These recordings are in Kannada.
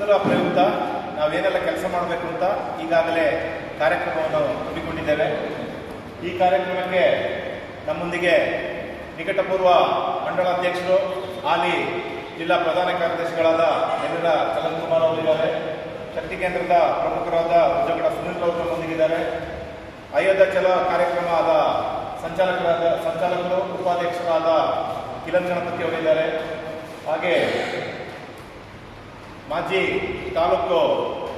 ಅದರ ಪ್ರಯುಕ್ತ, ನಾವೇನೆಲ್ಲ ಕೆಲಸ ಮಾಡಬೇಕು ಅಂತ ಈಗಾಗಲೇ ಕಾರ್ಯಕ್ರಮವನ್ನು ಹಮ್ಮಿಕೊಂಡಿದ್ದೇವೆ. ಈ ಕಾರ್ಯಕ್ರಮಕ್ಕೆ ನಮ್ಮೊಂದಿಗೆ ನಿಕಟಪೂರ್ವ ಮಂಡಳ ಅಧ್ಯಕ್ಷರು, ಹಾಲಿ ಜಿಲ್ಲಾ ಪ್ರಧಾನ ಕಾರ್ಯದರ್ಶಿಗಳಾದ ಎಲ್ಲರ ಚಲನ್ ಕುಮಾರ್ ಅವರಿದ್ದಾರೆ ಶಕ್ತಿ ಕೇಂದ್ರದ ಪ್ರಮುಖರಾದ ಉದ್ಯೋಗಡ ಸುನೀಲ್ ಅವರು ನಮ್ಮೊಂದಿಗಿದ್ದಾರೆ. ಅಯೋಧ್ಯ ಚಲ ಕಾರ್ಯಕ್ರಮದ ಸಂಚಾಲಕರಾದ, ಸಂಚಾಲಕರು, ಉಪಾಧ್ಯಕ್ಷರಾದ ಕಿಲನ್ ಗಣಪತಿ ಅವರಿದ್ದಾರೆ. ಹಾಗೆ ಮಾಜಿ ತಾಲೂಕು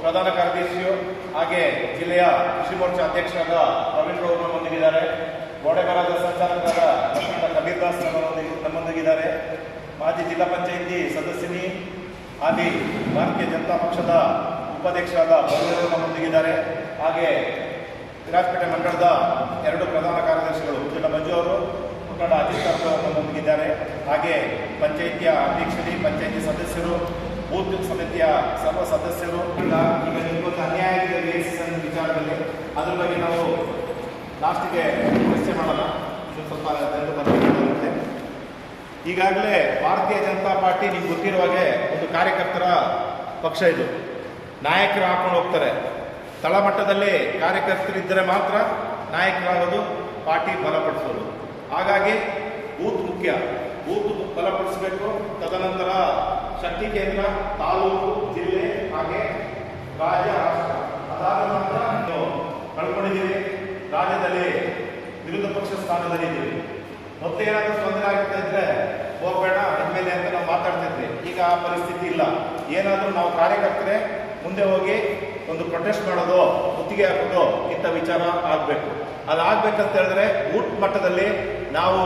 ಪ್ರಧಾನ ಕಾರ್ಯದರ್ಶಿಯು ಹಾಗೆ ಜಿಲ್ಲೆಯ ಕೃಷಿ ಮೋರ್ಚಾ ಅಧ್ಯಕ್ಷರಾದ ರವೀಂದ್ರ ಅವರು ನಮ್ಮೊಂದಿಗಿದ್ದಾರೆ. ಗೋಡೆಗರದ ಸಂಚಾಲಕರಾದ ಕಬೀರ್ ದಾಸ್ ನಮ್ಮೊಂದಿಗೆ ನಮ್ಮೊಂದಿಗಿದ್ದಾರೆ. ಮಾಜಿ ಜಿಲ್ಲಾ ಪಂಚಾಯಿತಿ ಸದಸ್ಯನಿ ಹಾಲಿ ಭಾರತೀಯ ಜನತಾ ಪಕ್ಷದ ಉಪಾಧ್ಯಕ್ಷರಾದ ಬಳ್ಳೂರು ನಮ್ಮೊಂದಿಗಿದ್ದಾರೆ. ಹಾಗೆ ವಿರಾಜಪೇಟೆ ಮಂಡಳದ ಎರಡು ಪ್ರಧಾನ ಕಾರ್ಯದರ್ಶಿಗಳು ಜಿಲ್ಲಾ ಮಂಜು ಅವರು ಮುಖಂಡ ಅಜಿತ್ ಅವರು ನಮ್ಮೊಂದಿಗಿದ್ದಾರೆ. ಹಾಗೆ ಪಂಚಾಯಿತಿಯ ಅಧ್ಯಕ್ಷರಿ, ಪಂಚಾಯಿತಿ ಸದಸ್ಯರು ಬೂತ್ ಸಮಿತಿಯ ಸರ್ವ ಸದಸ್ಯರು ಈಗ ಈಗ ನಿಮ್ಮ ಅನ್ಯಾಯ ಆಗಿದೆ ಅನ್ನೋ ವಿಚಾರದಲ್ಲಿ. ಅದ್ರ ಬಗ್ಗೆ ನಾವು ಲಾಸ್ಟಿಗೆ ಚರ್ಚೆ ಮಾಡೋಣ. ಸ್ವಲ್ಪ ಈಗಾಗಲೇ ಭಾರತೀಯ ಜನತಾ ಪಾರ್ಟಿ ನಿಮ್ಗೆ ಗೊತ್ತಿರುವ ಹಾಗೆ ಒಂದು ಕಾರ್ಯಕರ್ತರ ಪಕ್ಷ ಇದು. ನಾಯಕರು ಹಾಕೊಂಡು ಹೋಗ್ತಾರೆ. ತಳಮಟ್ಟದಲ್ಲಿ ಕಾರ್ಯಕರ್ತರಿದ್ದರೆ ಮಾತ್ರ ನಾಯಕರಾಗೋದು, ಪಾರ್ಟಿ ಬಲಪಡಿಸೋದು. ಹಾಗಾಗಿ ಬೂತ್ ಮುಖ್ಯ. ಬೂತ್ ಬಲಪಡಿಸಬೇಕು. ತದನಂತರ ಶಕ್ತಿ ಕೇಂದ್ರ ತಾಲೂಕು, ಜಿಲ್ಲೆ, ಹಾಗೆ ರಾಜ್ಯ, ರಾಷ್ಟ್ರ. ಅದಾದ ನಂತರ ಕಳ್ಕೊಂಡಿದ್ದೀವಿ. ರಾಜ್ಯದಲ್ಲಿ ವಿರೋಧ ಪಕ್ಷ ಸ್ಥಾನದಲ್ಲಿ ಇದ್ದೀವಿ ಮತ್ತೆ ಏನಾದರೂ ತೊಂದರೆ ಆಗುತ್ತೆ ಇದ್ರೆ ಹೋಗ್ಬೇಡ ಮೇಲೆ ಅಂತ ನಾವು ಮಾತಾಡ್ತಿದ್ವಿ. ಈಗ ಆ ಪರಿಸ್ಥಿತಿ ಇಲ್ಲ. ಏನಾದರೂ ನಾವು ಕಾರ್ಯಕರ್ತರೇ ಮುಂದೆ ಹೋಗಿ ಒಂದು ಪ್ರೊಟೆಸ್ಟ್ ಮಾಡೋದು ಗುತ್ತಿಗೆ ಹಾಕೋದು ಇಂಥ ವಿಚಾರ ಆಗಬೇಕು. ಅದಾಗಬೇಕಂತ ಹೇಳಿದ್ರೆ ಊಟ ಮಟ್ಟದಲ್ಲಿ ನಾವು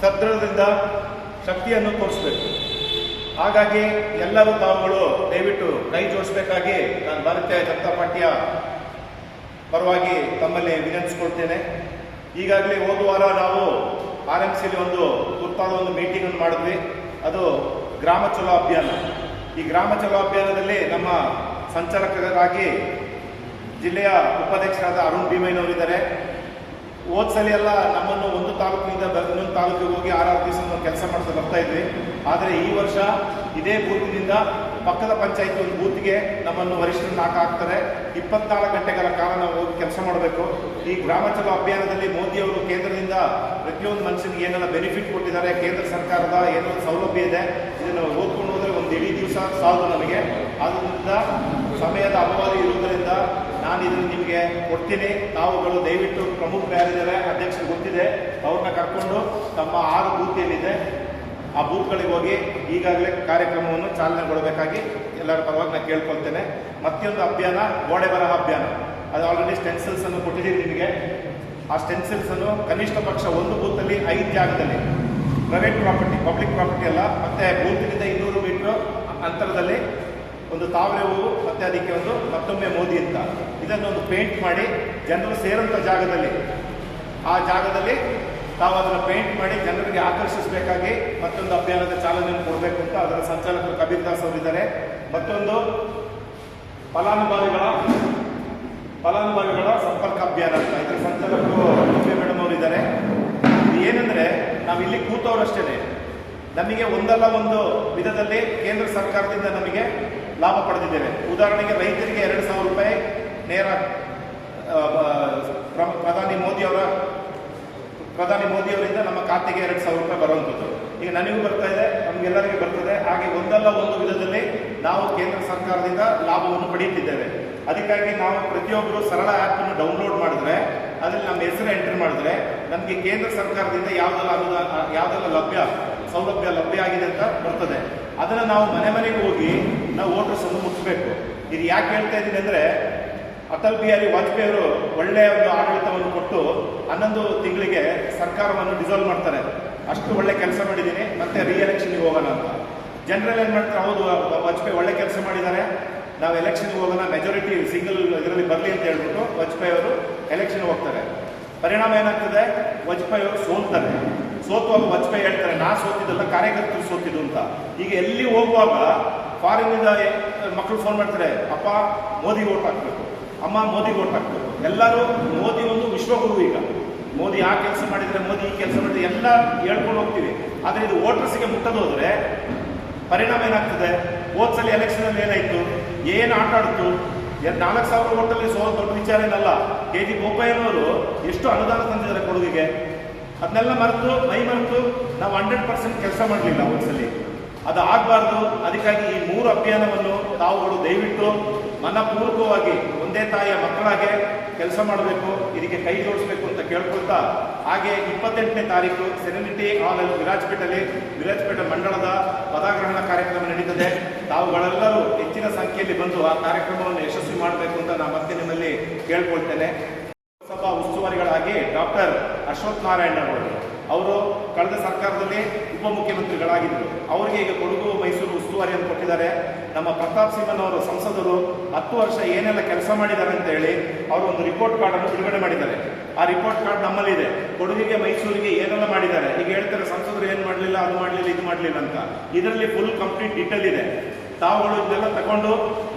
ಸದೃಢದಿಂದ ಶಕ್ತಿಯನ್ನು ತೋರಿಸ್ಬೇಕು. ಹಾಗಾಗಿ ಎಲ್ಲರೂ ತಾವುಗಳು ದಯವಿಟ್ಟು ಕೈ ಜೋಡಿಸಬೇಕಾಗಿ ನಾನು ಭಾರತೀಯ ಜನತಾ ಪಾರ್ಟಿಯ ಪರವಾಗಿ ತಮ್ಮಲ್ಲಿ ವಿನಂತಿಸ್ಕೊಳ್ತೇನೆ. ಈಗಾಗಲೇ ಹೋದ ವಾರ ನಾವು ಆರ್ ಎಂ ಸಿಲಿ ಒಂದು ತುರ್ತಾದ ಒಂದು ಮೀಟಿಂಗ್ ಅನ್ನು ಮಾಡಿದ್ವಿ. ಅದು ಗ್ರಾಮ ಚಲೋ ಅಭಿಯಾನ. ಈ ಗ್ರಾಮ ಚಲೋ ಅಭಿಯಾನದಲ್ಲಿ ನಮ್ಮ ಸಂಚಾಲಕರಾಗಿ ಜಿಲ್ಲೆಯ ಉಪಾಧ್ಯಕ್ಷರಾದ ಅರುಣ್ ಭೀಮಯ್ಯನವರಿದ್ದಾರೆ. ಹೋದ ಸಲ ಎಲ್ಲ ನಮ್ಮನ್ನು ಒಂದು ತಾಲೂಕಿನಿಂದ ಇನ್ನೊಂದು ತಾಲೂಕಿಗೆ ಹೋಗಿ ಆರಾರು ದಿವಸ ಕೆಲಸ ಮಾಡ್ತಾ ಬರ್ತಾ ಇದ್ವಿ. ಆದರೆ ಈ ವರ್ಷ ಇದೇ ಬೂತಿನಿಂದ ಪಕ್ಕದ ಪಂಚಾಯತ್ ಒಂದು ಬೂತ್ಗೆ ನಮ್ಮನ್ನು ವರಿಷ್ಠರು ಹಾಕ ಹಾಕ್ತಾರೆ. ಇಪ್ಪತ್ನಾಲ್ಕು ಗಂಟೆಗಳ ಕಾಲ ನಾವು ಹೋಗಿ ಕೆಲಸ ಮಾಡಬೇಕು. ಈ ಗ್ರಾಮ ಚಲೋ ಅಭಿಯಾನದಲ್ಲಿ ಮೋದಿ ಅವರು ಕೇಂದ್ರದಿಂದ ಪ್ರತಿಯೊಂದು ಮನುಷ್ಯನಿಗೆ ಏನೆಲ್ಲ ಬೆನಿಫಿಟ್ ಕೊಟ್ಟಿದ್ದಾರೆ, ಕೇಂದ್ರ ಸರ್ಕಾರದ ಏನೋ ಸೌಲಭ್ಯ ಇದೆ, ಇದನ್ನು ಓದ್ಕೊಂಡು ದಿವಸ ಸಾಲದು ನಮಗೆ. ಆದ್ದರಿಂದ ಸಮಯದ ಅಭಾವ ಇರುವುದರಿಂದ ನಾನು ಇದನ್ನು ನಿಮಗೆ ಕೊಡ್ತೀನಿ. ತಾವುಗಳು ದಯವಿಟ್ಟು ಪ್ರಮುಖ ಯಾರಿದ್ದಾರೆ, ಅಧ್ಯಕ್ಷರು ಗೊತ್ತಿದೆ. ಅವ್ರನ್ನ ಕರ್ಕೊಂಡು ತಮ್ಮ ಆರು ಬೂತ್ ಏನಿದೆ ಆ ಬೂತ್ಗಳಿಗೆ ಹೋಗಿ ಈಗಾಗಲೇ ಕಾರ್ಯಕ್ರಮವನ್ನು ಚಾಲನೆಗೊಳ್ಳಬೇಕಾಗಿ ಎಲ್ಲರ ಪರವಾಗಿ ನಾನು ಕೇಳ್ಕೊಳ್ತೇನೆ. ಮತ್ತೊಂದು ಅಭಿಯಾನ, ಗೋಡೆ ಬರಹ ಅಭಿಯಾನ. ಅದು ಆಲ್ರೆಡಿ ಸ್ಟೆನ್ಸಿಲ್ಸ್ ಅನ್ನು ಕೊಟ್ಟಿದ್ದೀನಿ ನಿಮಗೆ. ಆ ಸ್ಟೆನ್ಸಿಲ್ಸ್ ಅನ್ನು ಕನಿಷ್ಠ ಪಕ್ಷ ಒಂದು ಬೂತಲ್ಲಿ ಐದು ಜಾಗದಲ್ಲಿ. ಪ್ರೈವೇಟ್ ಪ್ರಾಪರ್ಟಿ ಪಬ್ಲಿಕ್ ಪ್ರಾಪರ್ಟಿ ಅಲ್ಲ, ಮತ್ತೆ ಬೂತಿನಿಂದ ಇನ್ನೂರು ಅಂತರದಲ್ಲಿ ಒಂದು ತಾವರೆ ಹೂವು, ಮತ್ತೆ ಅದಕ್ಕೆ ಒಂದು ಮತ್ತೊಮ್ಮೆ ಮೋದಿ ಅಂತ. ಇದನ್ನು ಒಂದು ಪೇಂಟ್ ಮಾಡಿ ಜನರು ಸೇರಂತ ಜಾಗದಲ್ಲಿ. ಆ ಜಾಗದಲ್ಲಿ ತಾವು ಅದನ್ನು ಪೇಂಟ್ ಮಾಡಿ ಜನರಿಗೆ ಆಕರ್ಷಿಸಬೇಕಾಗಿ ಮತ್ತೊಂದು ಅಭಿಯಾನದ ಚಾಲನೆಯನ್ನು ಕೊಡಬೇಕು ಅಂತ ಅದರ ಸಂಚಾಲಕರು ಕಬೀರ್ ದಾಸ್ ಅವರಿದ್ದಾರೆ ಮತ್ತೊಂದು ಫಲಾನುಭವಿಗಳ ಫಲಾನುಭವಿಗಳ ಸಂಪರ್ಕ ಅಭಿಯಾನ ಅಂತ. ಇದರ ಸಂಚಾಲಕರು ಮೇಡಮ್ ಅವರಿದ್ದಾರೆ ಇದು ಏನಂದ್ರೆ ನಾವು ಇಲ್ಲಿ ಕೂತವರಷ್ಟೇ ನಮಗೆ ಒಂದಲ್ಲ ಒಂದು ವಿಧದಲ್ಲಿ ಕೇಂದ್ರ ಸರ್ಕಾರದಿಂದ ನಮಗೆ ಲಾಭ ಪಡೆದಿದ್ದೇವೆ. ಉದಾಹರಣೆಗೆ ರೈತರಿಗೆ ಎರಡು ಸಾವಿರ ರೂಪಾಯಿ ನೇರ ಪ್ರಧಾನಿ ಮೋದಿ ಅವರ, ಪ್ರಧಾನಿ ಮೋದಿ ಅವರಿಂದ ನಮ್ಮ ಖಾತೆಗೆ ಎರಡು ಸಾವಿರ ರೂಪಾಯಿ ಬರುವಂಥದ್ದು. ಈಗ ನನಗೂ ಬರ್ತಾ ಇದೆ, ನಮಗೆಲ್ಲರಿಗೂ ಬರ್ತದೆ. ಹಾಗೆ ಒಂದಲ್ಲ ಒಂದು ವಿಧದಲ್ಲಿ ನಾವು ಕೇಂದ್ರ ಸರ್ಕಾರದಿಂದ ಲಾಭವನ್ನು ಪಡೆಯುತ್ತಿದ್ದೇವೆ. ಅದಕ್ಕಾಗಿ ನಾವು ಪ್ರತಿಯೊಬ್ಬರು ಸರಳ ಆ್ಯಪನ್ನು ಡೌನ್ಲೋಡ್ ಮಾಡಿದ್ರೆ, ಅದರಲ್ಲಿ ನಮ್ಮ ಹೆಸರು ಎಂಟ್ರಿ ಮಾಡಿದ್ರೆ, ನಮಗೆ ಕೇಂದ್ರ ಸರ್ಕಾರದಿಂದ ಯಾವುದೆಲ್ಲ ಅನುದಾನ ಯಾವುದೆಲ್ಲ ಲಭ್ಯ ಸೌಲಭ್ಯ ಲಭ್ಯ ಆಗಿದೆ ಅಂತ ಬರ್ತದೆ. ಅದನ್ನು ನಾವು ಮನೆ ಮನೆಗೆ ಹೋಗಿ ನಾವು ವೋಟರ್ಸ್ ಅನ್ನು ಮುಟ್ಟಿಸ್ಬೇಕು ಇದು ಯಾಕೆ ಹೇಳ್ತಾ ಇದ್ದೀನಿ ಅಂದರೆ, ಅಟಲ್ ಬಿಹಾರಿ ವಾಜಪೇಯಿ ಅವರು ಒಳ್ಳೆಯ ಒಂದು ಆಡಳಿತವನ್ನು ಕೊಟ್ಟು ಹನ್ನೊಂದು ತಿಂಗಳಿಗೆ ಸರ್ಕಾರವನ್ನು ಡಿಸಾಲ್ವ್ ಮಾಡ್ತಾರೆ. ಅಷ್ಟು ಒಳ್ಳೆ ಕೆಲಸ ಮಾಡಿದ್ದೀನಿ, ಮತ್ತೆ ರಿ ಎಲೆಕ್ಷನ್ಗೆ ಹೋಗೋಣ ಅಂತ. ಜನರಲ್ ಏನು ಮಾಡ್ತಾರೆ, ಹೌದು, ವಾಜಪೇಯಿ ಒಳ್ಳೆ ಕೆಲಸ ಮಾಡಿದ್ದಾರೆ. ನಾವು ಎಲೆಕ್ಷನ್ಗೆ ಹೋಗೋಣ ಮೆಜಾರಿಟಿ ಸಿಂಗಲ್ ಇದರಲ್ಲಿ ಬರಲಿ ಅಂತ ಹೇಳ್ಬಿಟ್ಟು ವಾಜಪೇಯಿ ಅವರು ಎಲೆಕ್ಷನ್ಗೆ ಹೋಗ್ತಾರೆ. ಪರಿಣಾಮ ಏನಾಗ್ತದೆ, ವಾಜಪೇಯಿ ಅವರು ಸೋಲ್ತಾರೆ ಸೋತುವಾಗ ವಾಜಪೇಯಿ ಹೇಳ್ತಾರೆ, ನಾ ಸೋತಿದ್ದಲ್ಲ, ಕಾರ್ಯಕರ್ತರು ಸೋತಿದ್ದು ಅಂತ. ಈಗ ಎಲ್ಲಿ ಹೋಗುವಾಗ ಫಾರಿನ್ನಿಂದ ಮಕ್ಕಳು ಫೋನ್ ಮಾಡ್ತಾರೆ, ಅಪ್ಪ ಮೋದಿ ಓಟ್ ಹಾಕ್ಬೇಕು, ಅಮ್ಮ ಮೋದಿ ಓಟ್ ಹಾಕ್ಬೇಕು. ಎಲ್ಲರೂ ಮೋದಿ ಒಂದು ವಿಶ್ವಗುರು ಈಗ. ಮೋದಿ ಆ ಕೆಲಸ ಮಾಡಿದರೆ ಮೋದಿ ಈ ಕೆಲಸ ಮಾಡಿದ್ರೆ ಎಲ್ಲ ಹೇಳ್ಕೊಂಡು ಹೋಗ್ತೀವಿ. ಆದರೆ ಇದು ವೋಟರ್ಸ್ಗೆ ಮುಟ್ಟದೋದ್ರೆ ಪರಿಣಾಮ ಏನಾಗ್ತದೆ? ಹೋದ್ ಎಲೆಕ್ಷನಲ್ಲಿ ಏನಾಯ್ತು? ಏನು ಆಟ ಆಡ್ತು? ನಾಲ್ಕು ಸಾವಿರ ಓಟಲ್ಲಿ ಸೋ ದೊಡ್ಡ ವಿಚಾರ ಏನಲ್ಲ. ಕೆ ಜಿ ಬೋಪಯ್ಯನವರು ಎಷ್ಟು ಅನುದಾನ ತಂದಿದ್ದಾರೆ ಕೊಡಗಿಗೆ? ಅದನ್ನೆಲ್ಲ ಮರೆತು, ಮೈ ಮರೆತು ನಾವು ಹಂಡ್ರೆಡ್ ಪರ್ಸೆಂಟ್ ಕೆಲಸ ಮಾಡಲಿಲ್ಲ ಒಂದ್ಸಲಿ. ಅದು ಆಗಬಾರ್ದು. ಅದಕ್ಕಾಗಿ ಈ ಮೂರು ಅಭಿಯಾನವನ್ನು ತಾವುಗಳು ದಯವಿಟ್ಟು ಮನಪೂರ್ವಕವಾಗಿ ಒಂದೇ ತಾಯಿಯ ಮಕ್ಕಳಾಗೆ ಕೆಲಸ ಮಾಡಬೇಕು, ಇದಕ್ಕೆ ಕೈ ಜೋಡಿಸ್ಬೇಕು ಅಂತ ಕೇಳ್ಕೊಳ್ತಾ, ಹಾಗೆ ಇಪ್ಪತ್ತೆಂಟನೇ ತಾರೀಕು ಸೆರೆನಿಟಿ ಹಾಲಲ್ಲಿ ವಿರಾಜಪೇಟೆಯಲ್ಲಿ ವಿರಾಜ್ಪೇಟೆ ಮಂಡಳದ ಪದಾಗ್ರಹಣ ಕಾರ್ಯಕ್ರಮ ನಡೀತದೆ. ತಾವುಗಳೆಲ್ಲರೂ ಹೆಚ್ಚಿನ ಸಂಖ್ಯೆಯಲ್ಲಿ ಬಂದು ಆ ಕಾರ್ಯಕ್ರಮವನ್ನು ಯಶಸ್ವಿ ಮಾಡಬೇಕು ಅಂತ ನಾನು ಮತ್ತೆ ನಿಮ್ಮಲ್ಲಿ ಕೇಳ್ಕೊಳ್ತೇನೆ. ಲೋಕಸಭಾ ಉಸ್ತುವಾರಿಗಳಾಗಿ ಡಾಕ್ಟರ್ ಅಶ್ವಥ್ ನಾರಾಯಣ ಅವರು. ಅವರು ಕಳೆದ ಸರ್ಕಾರದಲ್ಲಿ ಉಪಮುಖ್ಯಮಂತ್ರಿಗಳಾಗಿದ್ದರು ಅವರಿಗೆ ಈಗ ಕೊಡಗು, ಮೈಸೂರು ಉಸ್ತುವಾರಿಯನ್ನು ಕೊಟ್ಟಿದ್ದಾರೆ. ನಮ್ಮ ಪ್ರತಾಪ್ ಸಿಂಹನ್ ಅವರು ಸಂಸದರು. ಹತ್ತು ವರ್ಷ ಏನೆಲ್ಲ ಕೆಲಸ ಮಾಡಿದ್ದಾರೆ ಅಂತ ಹೇಳಿ ಅವರು ಒಂದು ರಿಪೋರ್ಟ್ ಕಾರ್ಡ್ ಅನ್ನು ಬಿಡುಗಡೆ ಮಾಡಿದ್ದಾರೆ. ಆ ರಿಪೋರ್ಟ್ ಕಾರ್ಡ್ ನಮ್ಮಲ್ಲಿದೆ. ಕೊಡಗಿಗೆ, ಮೈಸೂರಿಗೆ ಏನೆಲ್ಲ ಮಾಡಿದ್ದಾರೆ? ಈಗ ಹೇಳ್ತಾರೆ ಸಂಸದರು ಏನು ಮಾಡಲಿಲ್ಲ, ಅದು ಮಾಡಲಿಲ್ಲ, ಇದು ಮಾಡಲಿಲ್ಲ ಅಂತ. ಇದರಲ್ಲಿ ಫುಲ್ ಕಂಪ್ಲೀಟ್ ಡಿಟೇಲ್ ಇದೆ. ತಾವುಗಳು ಇದೆಲ್ಲ ತಗೊಂಡು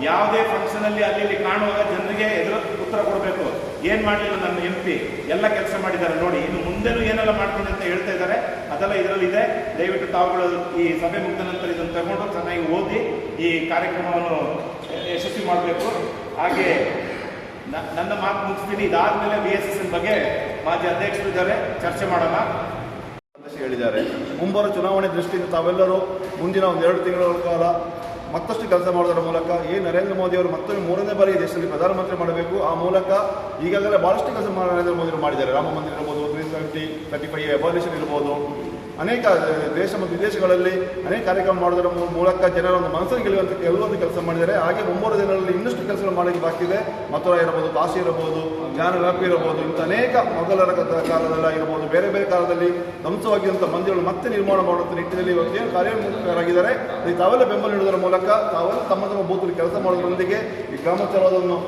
ಯಾವುದೇ ಫಂಕ್ಷನ್ ಅಲ್ಲಿ ಅಲ್ಲಿ ಇಲ್ಲಿ ಕಾಣುವಾಗ ಜನರಿಗೆ ಎದುರು ಉತ್ತರ ಕೊಡಬೇಕು. ಏನ್ ಮಾಡಲಿಲ್ಲ ನನ್ನ ಎಂ ಪಿ ಎಲ್ಲ ಕೆಲಸ ಮಾಡಿದ್ದಾರೆ. ನೋಡಿ, ಇನ್ನು ಮುಂದೆನೂ ಏನೆಲ್ಲ ಮಾಡ್ಕೊಂಡು ಅಂತ ಹೇಳ್ತಾ ಇದ್ದಾರೆ. ಅದೆಲ್ಲ ಇದರಲ್ಲಿ ಇದೆ. ದಯವಿಟ್ಟು ತಾವುಗಳು ಈ ಸಭೆ ಮುಗಿದ ನಂತರ ಇದನ್ನು ತಗೊಂಡು ಚೆನ್ನಾಗಿ ಓದಿ ಈ ಕಾರ್ಯಕ್ರಮವನ್ನು ಯಶಸ್ವಿ ಮಾಡಬೇಕು. ಹಾಗೆ ನನ್ನ ಮಾತು ಮುಗಿಸ್ತೀನಿ. ಇದಾದ್ಮೇಲೆ ಬಿ ಎಸ್ ಎಸ್ ಬಗ್ಗೆ ಮಾಜಿ ಅಧ್ಯಕ್ಷರು ಇದ್ದಾರೆ. ಚರ್ಚೆ ಮಾಡೋಣ. ಹೇಳಿದ್ದಾರೆ. ಮುಂಬರುವ ಚುನಾವಣೆ ದೃಷ್ಟಿಯಿಂದ ತಾವೆಲ್ಲರೂ ಮುಂದಿನ ಒಂದು ಎರಡು ತಿಂಗಳ ಕಾಲ ಮತ್ತಷ್ಟು ಕೆಲಸ ಮಾಡೋದರ ಮೂಲಕ ಈ ನರೇಂದ್ರ ಮೋದಿ ಅವರು ಮತ್ತೊಮ್ಮೆ ಮೂರನೇ ಬಾರಿ ದೇಶದಲ್ಲಿ ಪ್ರಧಾನಮಂತ್ರಿ ಮಾಡಬೇಕು. ಆ ಮೂಲಕ ಈಗಾಗಲೇ ಬಹಳಷ್ಟು ಕೆಲಸ ನರೇಂದ್ರ ಮೋದಿ ಅವರು ಮಾಡಿದ್ದಾರೆ. ರಾಮ ಮಂದಿರ ಇರ್ಬೋದು ತ್ರೀ ಸೆವೆಂಟಿ ತರ್ಟಿ ಫೈವ್ ಇರ್ಬೋದು. ಅನೇಕ ದೇಶ ಮತ್ತು ವಿದೇಶಗಳಲ್ಲಿ ಅನೇಕ ಕಾರ್ಯಕ್ರಮ ಮಾಡೋದರ ಮೂಲಕ ಜನರ ಒಂದು ಮನಸ್ಸನ್ನು ಗೆಲ್ಲುವಂಥ ಕೆಲವೊಂದು ಕೆಲಸ ಮಾಡಿದ್ದಾರೆ. ಹಾಗೆ ಮುಂಬರುವ ದಿನಗಳಲ್ಲಿ ಇನ್ನಷ್ಟು ಕೆಲಸಗಳು ಮಾಡಲಿಕ್ಕೆ ಬಾಕಿ ಇದೆ. ಮಥುರಾ ಇರಬಹುದು, ಕಾಶಿ ಇರಬಹುದು ಜ್ಞಾನವ್ಯಾಪಿ ಇರಬಹುದು, ಇಂಥ ಅನೇಕ ಮೊದಲರ ಕಾಲದಲ್ಲ ಇರಬಹುದು. ಬೇರೆ ಬೇರೆ ಕಾಲದಲ್ಲಿ ಧ್ವಂಸವಾಗಿರುವಂಥ ಮಂದಿರಗಳು ಮತ್ತೆ ನಿರ್ಮಾಣ ಮಾಡುವಂಥ ನಿಟ್ಟಿನಲ್ಲಿ ಇವತ್ತು ಏನು ಕಾರ್ಯೋನ್ಮುಖರಾಗಿದ್ದಾರೆ ಈ ತಾವೆಲ್ಲ ಬೆಂಬಲ ನೀಡುವುದರ ಮೂಲಕ ತಾವೆಲ್ಲ ತಮ್ಮ ತಮ್ಮ ಬೂತಲ್ಲಿ ಕೆಲಸ ಮಾಡೋದರೊಂದಿಗೆ ಈ ಗ್ರಾಮೋತ್ಸವವನ್ನು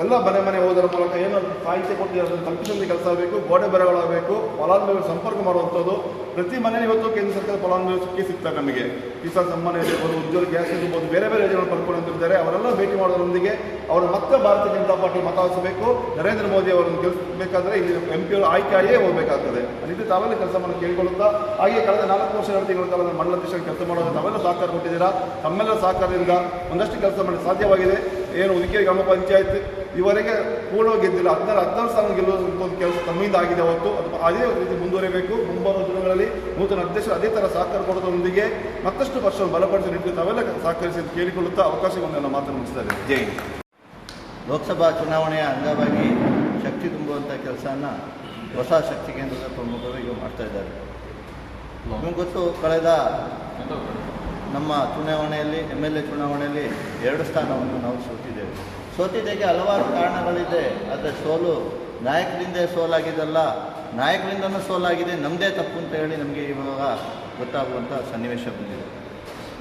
ಎಲ್ಲ ಮನೆ ಮನೆ ಹೋದರ ಮೂಲಕ ಏನು ಸಾಹಿತ್ಯ ಕೊಟ್ಟು ಅದನ್ನು ತಲುಪಿಸುವಂತೆ ಕೆಲಸ ಆಗಬೇಕು, ಗೋಡೆ ಬರಗಳಾಗಬೇಕು ಫಲಾನುಭವಿ ಸಂಪರ್ಕ ಮಾಡುವಂಥದ್ದು. ಪ್ರತಿ ಮನೆಯಲ್ಲಿ ಇವತ್ತು ಕೇಂದ್ರ ಸರ್ಕಾರ ಫಲಾನುಭವಿ ಸಿಕ್ಕಿ ಸಿಗ್ತಾರೆ ನಮಗೆ. ಕಿಸಾನ್ ಸಮ್ಮಾನ ಇರ್ಬೋದು ಉಜ್ವಲ ಗ್ಯಾಸ್ ಇರ್ಬೋದು, ಬೇರೆ ಬೇರೆ ಯೋಜನೆಗಳು ಪಡ್ಕೊಂಡಿದ್ದಾರೆ ಅವರೆಲ್ಲ ಭೇಟಿ ಮಾಡೋದರೊಂದಿಗೆ ಅವರು ಮತ್ತೆ ಭಾರತೀಯ ಜನತಾ ಪಾರ್ಟಿ ಮತ ಹಾಕಿಸಬೇಕು ನರೇಂದ್ರ ಮೋದಿ ಅವರನ್ನು ಗೆಲ್ಲಿಸಬೇಕಾದ್ರೆ ಇಲ್ಲಿ ಎಂ ಪಿ ಅವರು ಆಯ್ಕೆ ಆಗಿಯೇ ಹೋಗಬೇಕಾಗ್ತದೆ. ಅದಕ್ಕೆ ತಾವೆಲ್ಲ ಕೆಲಸ ಮಾಡಿ ಕೇಳಿಕೊಳ್ಳುತ್ತಾ, ಹಾಗೆ ಕಳೆದ ನಾಲ್ಕು ವರ್ಷ, ಎರಡು ತಿಂಗಳ ಕಾಲ ಮಂಡಲ ದೇಶಕ್ಕೆ ಕೆಲಸ ಮಾಡೋದು ತಾವೆಲ್ಲ ಸಹಕಾರ ಕೊಟ್ಟಿದ್ದೀರಾ? ತಮ್ಮೆಲ್ಲ ಸಹಕಾರದಿಂದ ಒಂದಷ್ಟು ಕೆಲಸ ಮಾಡಿ ಸಾಧ್ಯವಾಗಿದೆ. ಏನು ಉದಿಕೆ ಗ್ರಾಮ ಪಂಚಾಯತ್ ಇವರೆಗೆ ಪೂರ್ಣ ಗೆದ್ದಿಲ್ಲ. ಹದಿನಾರು ಹದಿನಾರು ಸ್ಥಾನ ಗೆಲ್ಲುವಂಥ ಒಂದು ಕೆಲಸ ತಮ್ಮಿಂದ ಆಗಿದೆ ಹೊತ್ತು ಅದು ಅದೇ ರೀತಿ ಮುಂದುವರಿಬೇಕು. ಮುಂಬರುವ ದಿನಗಳಲ್ಲಿ ನೂತನ ಅಧ್ಯಕ್ಷರು ಅದೇ ಥರ ಸಹಕಾರ ಕೊಡೋದರೊಂದಿಗೆ ಮತ್ತಷ್ಟು ವರ್ಷ ಬಲಪಡಿಸಿ ನಿಂತು ತಾವೆಲ್ಲ ಸಹಕರಿಸಿ ಅಂತ ಕೇಳಿಕೊಳ್ಳುತ್ತಾ ಅವಕಾಶವನ್ನು ನನ್ನ ಮಾತನ್ನು ಮುಗಿಸ್ತಾರೆ ಜೈ. ಲೋಕಸಭಾ ಚುನಾವಣೆಯ ಅಂಗವಾಗಿ ಶಕ್ತಿ ತುಂಬುವಂಥ ಕೆಲಸನ ಹೊಸ ಶಕ್ತಿ ಕೇಂದ್ರದ ಪ್ರಮುಖರು ಈಗ ಮಾಡ್ತಾ ಇದ್ದಾರೆ. ಕಳೆದ ನಮ್ಮ ಚುನಾವಣೆಯಲ್ಲಿ, ಎಂ ಎಲ್ ಎ ಚುನಾವಣೆಯಲ್ಲಿ ಎರಡು ಸ್ಥಾನವನ್ನು ನಾವು ಸೋತಿದ್ದೇವೆ. ಸೋತಿದ್ದಕ್ಕೆ ಹಲವಾರು ಕಾರಣಗಳಿದೆ. ಆದರೆ ಸೋಲು ನಾಯಕರಿಂದೇ ಸೋಲಾಗಿದ್ದಲ್ಲ ನಾಯಕರಿಂದನೂ ಸೋಲಾಗಿದೆ ನಮ್ಮದೇ ತಪ್ಪು ಅಂತ ಹೇಳಿ ನಮಗೆ ಇವಾಗ ಗೊತ್ತಾಗುವಂಥ ಸನ್ನಿವೇಶ ಬಂದಿದೆ.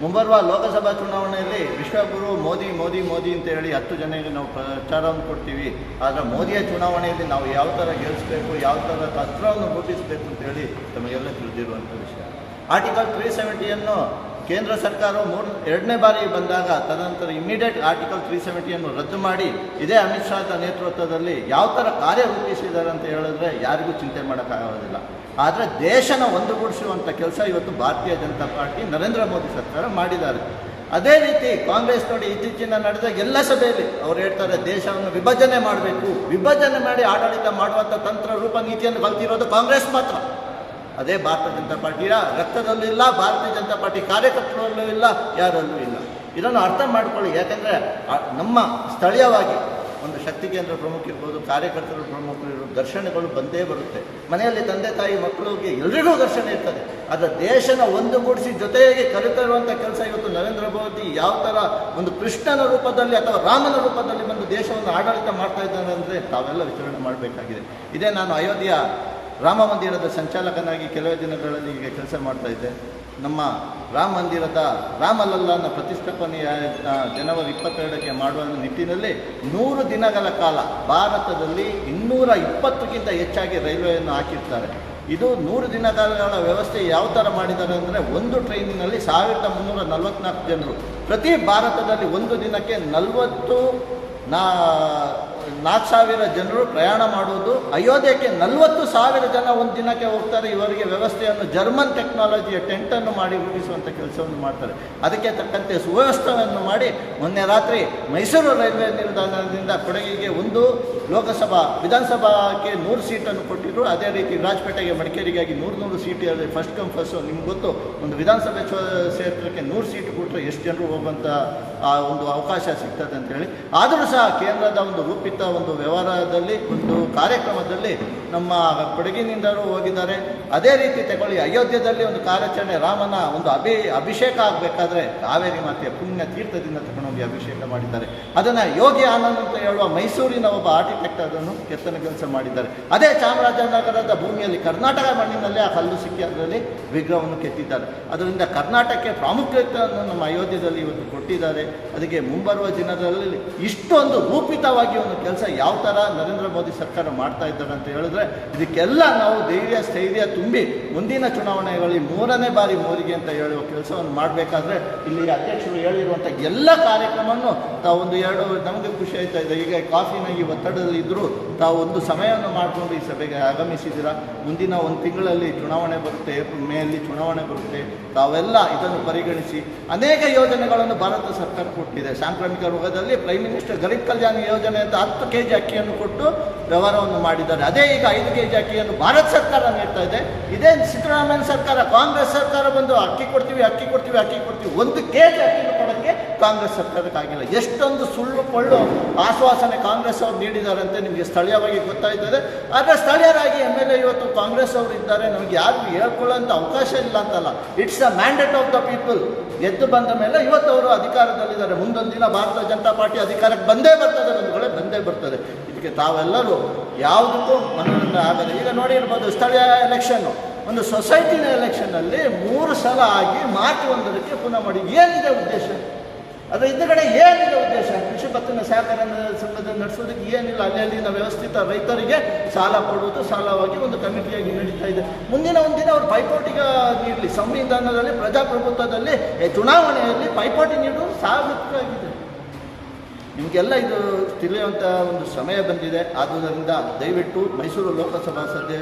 ಮುಂಬರುವ ಲೋಕಸಭಾ ಚುನಾವಣೆಯಲ್ಲಿ ವಿಶ್ವಗುರು ಮೋದಿ ಮೋದಿ ಮೋದಿ ಅಂತ ಹೇಳಿ ಹತ್ತು ಜನರಿಗೆ ನಾವು ಪ್ರಚಾರವನ್ನು ಕೊಡ್ತೀವಿ. ಆದರೆ ಮೋದಿಯ ಚುನಾವಣೆಯಲ್ಲಿ ನಾವು ಯಾವ ಥರ ಗೆಲ್ಲಿಸಬೇಕು ಯಾವ ಥರ ತತ್ರವನ್ನು ರೂಪಿಸಬೇಕು ಅಂತ ಹೇಳಿ ತಮಗೆಲ್ಲ ತಿಳಿದಿರುವಂಥ ವಿಷಯ. ಆರ್ಟಿಕಲ್ ತ್ರೀ ಸೆವೆಂಟಿಯನ್ನು ಕೇಂದ್ರ ಸರ್ಕಾರವು ಮೂರು, ಎರಡನೇ ಬಾರಿ ಬಂದಾಗ ತದನಂತರ ಇಮಿಡಿಯೇಟ್ ಆರ್ಟಿಕಲ್ ತ್ರೀ ಸೆವೆಂಟಿಯನ್ನು ರದ್ದು ಮಾಡಿ, ಇದೇ ಅಮಿತ್ ಶಾದ ನೇತೃತ್ವದಲ್ಲಿ ಯಾವ ಥರ ಕಾರ್ಯ ರೂಪಿಸಿದ್ದಾರೆ ಅಂತ ಹೇಳಿದ್ರೆ ಯಾರಿಗೂ ಚಿಂತೆ ಮಾಡೋಕ್ಕಾಗೋದಿಲ್ಲ. ಆದರೆ ದೇಶನ ಒಂದುಗೂಡಿಸುವಂಥ ಕೆಲಸ ಇವತ್ತು ಭಾರತೀಯ ಜನತಾ ಪಾರ್ಟಿ ನರೇಂದ್ರ ಮೋದಿ ಸರ್ಕಾರ ಮಾಡಿದ್ದಾರೆ. ಅದೇ ರೀತಿ ಕಾಂಗ್ರೆಸ್ ನೋಡಿ ಇತ್ತೀಚಿನ ನಡೆದ ಎಲ್ಲ ಸಭೆಯಲ್ಲಿ ಅವ್ರು ಹೇಳ್ತಾರೆ ದೇಶವನ್ನು ವಿಭಜನೆ ಮಾಡಬೇಕು. ವಿಭಜನೆ ಮಾಡಿ ಆಡಳಿತ ಮಾಡುವಂಥ ತಂತ್ರ, ರೂಪ, ನೀತಿಯನ್ನು ಕಲ್ತಿರೋದು ಕಾಂಗ್ರೆಸ್ ಮಾತ್ರ. ಅದೇ ಭಾರತ ಜನತಾ ಪಾರ್ಟಿಯ ರಕ್ತದಲ್ಲೂ ಇಲ್ಲ, ಭಾರತೀಯ ಜನತಾ ಪಾರ್ಟಿ ಕಾರ್ಯಕರ್ತರಲ್ಲೂ ಇಲ್ಲ, ಯಾರಲ್ಲೂ ಇಲ್ಲ. ಇದನ್ನು ಅರ್ಥ ಮಾಡಿಕೊಳ್ಳಿ, ಯಾಕಂದರೆ ನಮ್ಮ ಸ್ಥಳೀಯವಾಗಿ ಒಂದು ಶಕ್ತಿ ಕೇಂದ್ರ ಪ್ರಮುಖ ಇರ್ಬೋದು, ಕಾರ್ಯಕರ್ತರು ಪ್ರಮುಖರು ಇರ್ಬೋದು ದರ್ಶನಗಳು ಬಂದೇ ಬರುತ್ತೆ. ಮನೆಯಲ್ಲಿ ತಂದೆ ತಾಯಿ ಮಕ್ಕಳಿಗೆ ಎಲ್ರಿಗೂ ದರ್ಶನ ಇರ್ತದೆ. ಅದರ ದೇಶನ ಒಂದುಗೂಡಿಸಿ ಜೊತೆಗೆ ಕರೆತರುವಂಥ ಕೆಲಸ ಇವತ್ತು ನರೇಂದ್ರ ಮೋದಿ ಯಾವ ಥರ ಒಂದು ಕೃಷ್ಣನ ರೂಪದಲ್ಲಿ ಅಥವಾ ರಾಮನ ರೂಪದಲ್ಲಿ ಬಂದು ದೇಶವನ್ನು ಆಡಳಿತ ಮಾಡ್ತಾ ಇದ್ದಾನೆ ಅಂದರೆ ತಾವೆಲ್ಲ ವಿಚಾರಣೆ ಮಾಡಬೇಕಾಗಿದೆ. ಇದೇ ನಾನು ಅಯೋಧ್ಯೆಯ ರಾಮ ಮಂದಿರದ ಸಂಚಾಲಕನಾಗಿ ಕೆಲವೇ ದಿನಗಳಲ್ಲಿ ಈಗ ಕೆಲಸ ಮಾಡ್ತಾ ಇದ್ದೆ. ನಮ್ಮ ರಾಮ ಮಂದಿರದ ರಾಮಲಲ್ಲಾನ ಪ್ರತಿಷ್ಠಾಪನೆಯ ಜನವರಿ ಇಪ್ಪತ್ತೆರಡಕ್ಕೆ ಮಾಡುವ ನಿಟ್ಟಿನಲ್ಲಿ ನೂರು ದಿನಗಳ ಕಾಲ ಭಾರತದಲ್ಲಿ ಇನ್ನೂರ ಇಪ್ಪತ್ತಕ್ಕಿಂತ ಹೆಚ್ಚಾಗಿ ರೈಲ್ವೆಯನ್ನು ಹಾಕಿರ್ತಾರೆ. ಇದು ನೂರು ದಿನಗಳ ವ್ಯವಸ್ಥೆ ಯಾವ ಥರ ಮಾಡಿದ್ದಾರೆ ಅಂದರೆ ಒಂದು ಟ್ರೈನಿನಲ್ಲಿ ಸಾವಿರದ ಮುನ್ನೂರ ನಲವತ್ನಾಲ್ಕು ಜನರು ಪ್ರತಿ ಭಾರತದಲ್ಲಿ ಒಂದು ದಿನಕ್ಕೆ ನಲವತ್ತು, ನಾ ನಾಲ್ಕು ಸಾವಿರ ಜನರು ಪ್ರಯಾಣ ಮಾಡುವುದು ಅಯೋಧ್ಯೆಗೆ ನಲವತ್ತು ಸಾವಿರ ಜನ ಒಂದು ದಿನಕ್ಕೆ ಹೋಗ್ತಾರೆ. ಇವರಿಗೆ ವ್ಯವಸ್ಥೆಯನ್ನು ಜರ್ಮನ್ ಟೆಕ್ನಾಲಜಿಯ ಟೆಂಟನ್ನು ಮಾಡಿ ರೂಪಿಸುವಂಥ ಕೆಲಸವನ್ನು ಮಾಡ್ತಾರೆ. ಅದಕ್ಕೆ ತಕ್ಕಂತೆ ಸುವ್ಯವಸ್ಥೆಯನ್ನು ಮಾಡಿ ಮೊನ್ನೆ ರಾತ್ರಿ ಮೈಸೂರು ರೈಲ್ವೆ ನಿಲ್ದಾಣದಿಂದ ಕೊಡಗಿಗೆ ಒಂದು ಲೋಕಸಭಾ, ವಿಧಾನಸಭಾಕ್ಕೆ ನೂರು ಸೀಟನ್ನು ಕೊಟ್ಟಿದ್ದರು ಅದೇ ರೀತಿ ರಾಜಪೇಟೆಗೆ ಮಡಿಕೇರಿಗಾಗಿ ನೂರು ನೂರು ಸೀಟ್ ಫಸ್ಟ್ ಕಮ್ ಫಸ್ಟ್ ನಿಮ್ಗೆ ಗೊತ್ತು, ಒಂದು ವಿಧಾನಸಭೆ ಕ್ಷೇತ್ರಕ್ಕೆ ನೂರು ಸೀಟ್ ಕೊಟ್ಟರೆ ಎಷ್ಟು ಜನರು ಹೋಗುವಂಥ ಆ, ಒಂದು ಅವಕಾಶ ಸಿಗ್ತದೆ ಅಂತ ಹೇಳಿ. ಆದರೂ ಸಹ ಕೇಂದ್ರದ ಒಂದು ರೂಪಿತ ಒಂದು ವ್ಯವಹಾರದಲ್ಲಿ, ಒಂದು ಕಾರ್ಯಕ್ರಮದಲ್ಲಿ ನಮ್ಮ ಕೊಡಗಿನಿಂದಲೂ ಹೋಗಿದ್ದಾರೆ. ಅದೇ ರೀತಿ ತಗೊಳ್ಳಿ ಅಯೋಧ್ಯೆಯಲ್ಲಿ ಒಂದು ಕಾರ್ಯಾಚರಣೆ, ರಾಮನ ಒಂದು ಅಭಿ, ಅಭಿಷೇಕ ಆಗಬೇಕಾದ್ರೆ ಕಾವೇರಿ ಮಾತೆಯ ಪುಣ್ಯ ತೀರ್ಥದಿಂದ ತಗೊಂಡೋಗಿ ಅಭಿಷೇಕ ಮಾಡಿದ್ದಾರೆ. ಅದನ್ನು ಯೋಗಿ ಆನಂದ್ ಅಂತ ಹೇಳುವ ಮೈಸೂರಿನ ಒಬ್ಬ ಆರ್ಕಿಟೆಕ್ಟ್ ಅದನ್ನು ಕೆತ್ತನೆ ಕೆಲಸ ಮಾಡಿದ್ದಾರೆ. ಅದೇ ಚಾಮರಾಜನಗರದ ಭೂಮಿಯಲ್ಲಿ, ಕರ್ನಾಟಕ ಮಣ್ಣಿನಲ್ಲಿ ಆ ಕಲ್ಲು ಸಿಕ್ಕಿ ಅದರಲ್ಲಿ ವಿಗ್ರಹವನ್ನು ಕೆತ್ತಿದ್ದಾರೆ. ಅದರಿಂದ ಕರ್ನಾಟಕಕ್ಕೆ ಪ್ರಾಮುಖ್ಯತೆಯನ್ನು ನಮ್ಮ ಅಯೋಧ್ಯೆಯಲ್ಲಿ ಇವತ್ತು ಕೊಟ್ಟಿದ್ದಾರೆ. ಅದಕ್ಕೆ ಮುಂಬರುವ ದಿನದಲ್ಲಿ ಇಷ್ಟೊಂದು ರೂಪಿತವಾಗಿ ಒಂದು ಕೆಲಸ ಯಾವ ಥರ ನರೇಂದ್ರ ಮೋದಿ ಸರ್ಕಾರ ಮಾಡ್ತಾ ಇದ್ದಾರೆ ಅಂತ ಹೇಳಿದ್ರೆ, ಇದಕ್ಕೆಲ್ಲ ನಾವು ಧೈರ್ಯ, ಸ್ಥೈರ್ಯ ತುಂಬಿ ಮುಂದಿನ ಚುನಾವಣೆಗಳಲ್ಲಿ ಮೂರನೇ ಬಾರಿ ಮೋದಿಗೆ ಅಂತ ಹೇಳುವ ಕೆಲಸವನ್ನು ಮಾಡಬೇಕಾದ್ರೆ ಇಲ್ಲಿ ಅಧ್ಯಕ್ಷರು ಹೇಳಿರುವಂಥ ಎಲ್ಲ ಕಾರ್ಯಕ್ರಮವನ್ನು ತಾವು ಒಂದು ಎರಡು, ನಮಗೆ ಖುಷಿ ಆಯ್ತಾ ಇದೆ. ಈಗ ಕಾಫಿನ ಈ ಒತ್ತಡದಲ್ಲಿ ಇದ್ದರೂ ತಾವು ಒಂದು ಸಮಯವನ್ನು ಮಾಡಿಕೊಂಡು ಈ ಸಭೆಗೆ ಆಗಮಿಸಿದ್ದೀರಾ? ಮುಂದಿನ ಒಂದು ತಿಂಗಳಲ್ಲಿ ಚುನಾವಣೆ ಬರುತ್ತೆ ಏಪ್ರಿಲ್ ಮೇಯಲ್ಲಿ ಚುನಾವಣೆ ಬರುತ್ತೆ. ತಾವೆಲ್ಲ ಇದನ್ನು ಪರಿಗಣಿಸಿ ಅನೇಕ ಯೋಜನೆಗಳನ್ನು ಭಾರತ ಸರ್ಕಾರ ಕೊಟ್ಟಿದೆ. ಸಾಂಕ್ರಾಮಿಕ ರೋಗದಲ್ಲಿ ಪ್ರೈಮ್ ಮಿನಿಸ್ಟರ್ ಗರೀಬ್ ಕಲ್ಯಾಣ ಯೋಜನೆ ಅಂತ ಹತ್ತು ಕೆ ಜಿ ಅಕ್ಕಿಯನ್ನು ಕೊಟ್ಟು ವ್ಯವಹಾರವನ್ನು ಮಾಡಿದ್ದಾರೆ. ಅದೇ ಈಗ ಐದು ಕೆ ಜಿ ಅಕ್ಕಿಯನ್ನು ಭಾರತ ಸರ್ಕಾರ ನೀಡ್ತಾ ಇದೆ. ಇದೇ ಸಿದ್ದರಾಮಯ್ಯ ಸರ್ಕಾರ, ಕಾಂಗ್ರೆಸ್ ಸರ್ಕಾರ ಬಂದು ಅಕ್ಕಿ ಕೊಡ್ತೀವಿ ಅಕ್ಕಿ ಕೊಡ್ತೀವಿ ಅಕ್ಕಿ ಕೊಡ್ತೀವಿ. ಒಂದು ಕೆ ಜಿ ಅಕ್ಕಿಯನ್ನು ಕಾಂಗ್ರೆಸ್ ಸರ್ಕಾರಕ್ಕಾಗಿಲ್ಲ ಎಷ್ಟೊಂದು ಸುಳ್ಳು ಕೊಳ್ಳು ಆಶ್ವಾಸನೆ ಕಾಂಗ್ರೆಸ್ ಅವರು ನೀಡಿದ್ದಾರೆ ಅಂತ ನಿಮಗೆ ಸ್ಥಳೀಯವಾಗಿ ಗೊತ್ತಾಯ್ತದೆ ಆದರೆ ಸ್ಥಳೀಯರಾಗಿ ಎಂ ಎಲ್ ಎ ಇವತ್ತು ಕಾಂಗ್ರೆಸ್ ಅವರು ಇದ್ದಾರೆ. ನಮಗೆ ಯಾರಿಗೂ ಹೇಳ್ಕೊಳ್ಳೋಂಥ ಅವಕಾಶ ಇಲ್ಲ ಅಂತಲ್ಲ. It's a mandate of the people ಎದ್ದು ಬಂದ ಮೇಲೆ ಇವತ್ತು ಅವರು ಅಧಿಕಾರದಲ್ಲಿದ್ದಾರೆ. ಮುಂದೊಂದು ದಿನ ಭಾರತ ಜನತಾ ಪಾರ್ಟಿ ಅಧಿಕಾರಕ್ಕೆ ಬಂದೇ ಬರ್ತದೆ. ಬಂಧುಗಳೇ ಬಂದೇ ಬರ್ತದೆ. ಇದಕ್ಕೆ ತಾವೆಲ್ಲರೂ ಯಾವುದಕ್ಕೂ ಮನೋರಂಜನೆ ಆಗದೆ ಈಗ ನೋಡಿರ್ಬೋದು ಸ್ಥಳೀಯ ಎಲೆಕ್ಷನ್ನು ಒಂದು ಸೊಸೈಟಿನ ಎಲೆಕ್ಷನ್ನಲ್ಲಿ ಮೂರು ಸಲ ಆಗಿ ಮಾರ್ಚ್ ಒಂದರಕ್ಕೆ ಪುನಃ ಮಾಡಿ. ಏನಿದೆ ಉದ್ದೇಶ? ಅದರ ಹಿಂದುಗಡೆ ಏನಿದೆ ಉದ್ದೇಶ? ಕೃಷಿ ಪತ್ತಿನ ಸಹಕಾರ ಸಂಘದ ನಡೆಸೋದಕ್ಕೆ ಏನಿಲ್ಲ. ಅಲ್ಲಿ ಅಲ್ಲಿನ ವ್ಯವಸ್ಥಿತ ರೈತರಿಗೆ ಸಾಲ ಕೊಡುವುದು, ಸಾಲವಾಗಿ ಒಂದು ಕಮಿಟಿಯಾಗಿ ನಡೀತಾ ಇದೆ. ಮುಂದಿನ ಒಂದು ದಿನ ಅವರು ಪೈಪೋಟಿಗೆ ನೀಡಲಿ. ಸಂವಿಧಾನದಲ್ಲಿ, ಪ್ರಜಾಪ್ರಭುತ್ವದಲ್ಲಿ ಚುನಾವಣೆಯಲ್ಲಿ ಪೈಪೋಟಿ ನೀಡುವುದು ಸಾರ್ವತ್ರಿಕವಾಗಿದೆ. ನಿಮಗೆಲ್ಲ ಇದು ತಿಳಿಯುವಂಥ ಒಂದು ಸಮಯ ಬಂದಿದೆ. ಆದುದರಿಂದ ದಯವಿಟ್ಟು ಮೈಸೂರು ಲೋಕಸಭಾ ಸದ್ಯ,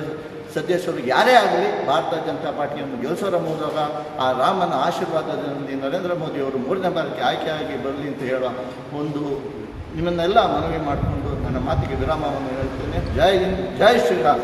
ಸದಸ್ಯರು ಯಾರೇ ಆಗಲಿ ಭಾರತ ಜನತಾ ಪಾರ್ಟಿಯನ್ನು ಗೆಲ್ಲಿಸೋರ ಮೂಲಕ ಆ ರಾಮನ ಆಶೀರ್ವಾದದಲ್ಲಿ ನರೇಂದ್ರ ಮೋದಿಯವರು ಮೂರನೇ ಬಾರಿಗೆ ಆಯ್ಕೆಯಾಗಿ ಬರಲಿ ಅಂತ ಹೇಳುವ ಒಂದು ನಿಮ್ಮನ್ನೆಲ್ಲ ಮನವಿ ಮಾಡಿಕೊಂಡು ನನ್ನ ಮಾತಿಗೆ ವಿರಾಮವನ್ನು ಹೇಳ್ತೇನೆ. ಜೈ ಹಿಂದ್, ಜೈ ಶ್ರೀರಾಮ್